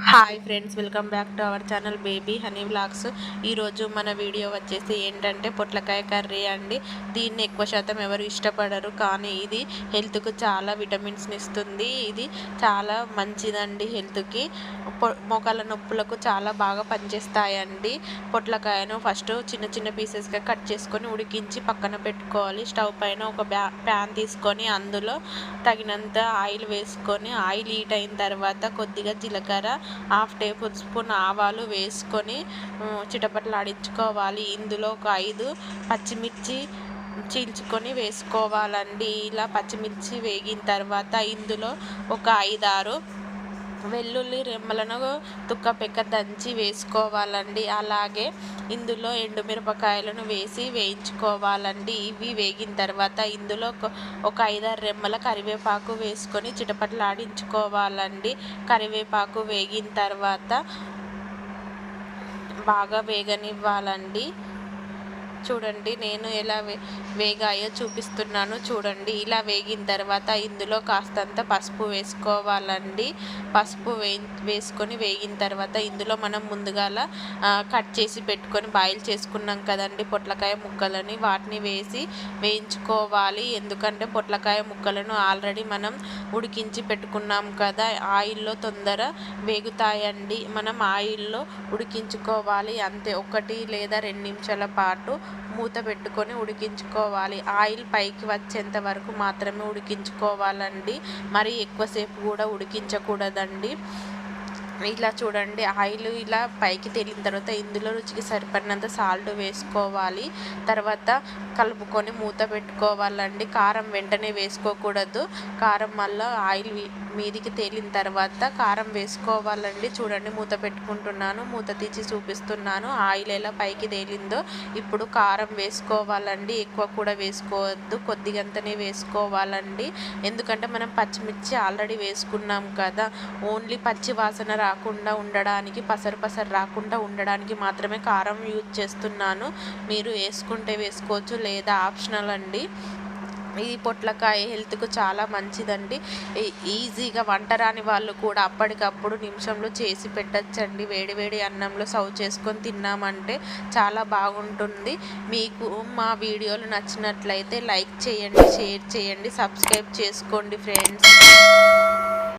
Hi friends welcome back to our channel baby honey vlogs. ఈరోజు మన video వచ్చేసి ఏంటంటే పొట్లకాయ కర్రీ అండి. దీన్ని ఎక్కువ శాతం ఎవరు ఇష్టపడరు కానీ ఇది హెల్త్కు చాలా విటమిన్స్ని ఇస్తుంది. ఇది చాలా మంచిదండి హెల్త్కి. పొ- మోకాళ్ళ నొప్పులకు చాలా బాగా పనిచేస్తాయండి. పొట్లకాయను ఫస్ట్ చిన్న చిన్న పీసెస్గా కట్ చేసుకొని ఉడికించి పక్కన పెట్టుకోవాలి. స్టవ్ పైన ఒక బ్యా ప్యాన్ తీసుకొని అందులో తగినంత ఆయిల్ వేసుకొని ఆయిల్ హీట్ అయిన తర్వాత కొద్దిగా జీలకర్ర హాఫ్ టేబుల్ స్పూన్ ఆవాలు వేసుకొని ఉమ్, చిటపటలాడించుకోవాలి ఇందులో ఒక ఐదు పచ్చిమిర్చి చీల్చుకొని వేసుకోవాలండి. ఇలా పచ్చిమిర్చి వేగిన తర్వాత ఇందులో ఒక ఐదారు వెల్లుల్లి రెమ్మలను తుక్క పెక్క దంచి వేసుకోవాలండి. అలాగే ఇందులో ఎండుమిరపకాయలను వేసి వేయించుకోవాలండి. ఇవి వేగిన తర్వాత ఇందులో ఒక- ఒక ఐదారు రెమ్మల కరివేపాకు వేసుకొని చిటపటలాడించుకోవాలండి. కరివేపాకు వేగిన తర్వాత బాగా వేగనివ్వాలండి. చూడండి నేను ఎలా వేగాయో చూపిస్తున్నాను చూడండి. ఇలా వేగిన తర్వాత ఇందులో కాస్తంత పసుపు వేసుకోవాలండి. పసుపు వే వేసుకొని వేగిన తర్వాత ఇందులో మనం ముందుగాల కట్ చేసి పెట్టుకొని బాయిల్ చేసుకున్నాం కదండి పొట్లకాయ ముక్కలని. వాటిని వేసి వేయించుకోవాలి. ఎందుకంటే పొట్లకాయ ముక్కలను ఆల్రెడీ మనం ఉడికించి పెట్టుకున్నాం కదా ఆయిల్లో తొందర వేగుతాయండి. మనం ఆయిల్లో ఉడికించుకోవాలి. అంతే ఒకటి లేదా రెండు నిమిషాల పాటు మూత పెట్టుకొని ఉడికించుకోవాలి. ఆయిల్ పైకి వచ్చేంత వరకు మాత్రమే ఉడికించుకోవాలండి. మరి ఎక్కువసేపు కూడా ఉడికించకూడదండి. ఇలా చూడండి ఆయిల్ ఇలా పైకి తేలిన తర్వాత ఇందులో రుచికి సరిపడినంత సాల్ట్ వేసుకోవాలి. తర్వాత కలుపుకొని మూత పెట్టుకోవాలండి. కారం వెంటనే వేసుకోకూడదు. కారం మళ్ళీ ఆయిల్ మీదికి తేలిన తర్వాత కారం వేసుకోవాలండి. చూడండి మూత పెట్టుకుంటున్నాను. మూత తీసి చూపిస్తున్నాను. ఆయిల్ ఎలా పైకి తేలిందో ఇప్పుడు కారం వేసుకోవాలండి. ఎక్కువ కూడా వేసుకోవద్దు. కొద్దిగంతనే వేసుకోవాలండి. ఎందుకంటే మనం పచ్చిమిర్చి ఆల్రెడీ వేసుకున్నాం కదా. ఓన్లీ పచ్చి వాసన రాకుండా ఉండడానికి పసరు పసరు రాకుండా ఉండడానికి మాత్రమే కారం యూజ్ చేస్తున్నాను. మీరు వేసుకుంటే వేసుకోవచ్చు లేదా ఆప్షనల్ అండి. ఈ పొట్లకాయ హెల్త్కు చాలా మంచిదండి. ఈ- ఈజీగా వంట రాని వాళ్ళు కూడా అప్పటికప్పుడు నిమిషంలో చేసి పెట్టచ్చండి. వేడి వేడి అన్నంలో సర్వ్ చేసుకొని తిన్నామంటే చాలా బాగుంటుంది. మీకు మా వీడియోలు నచ్చినట్లయితే లైక్ చేయండి షేర్ చేయండి సబ్స్క్రైబ్ చేసుకోండి ఫ్రెండ్స్.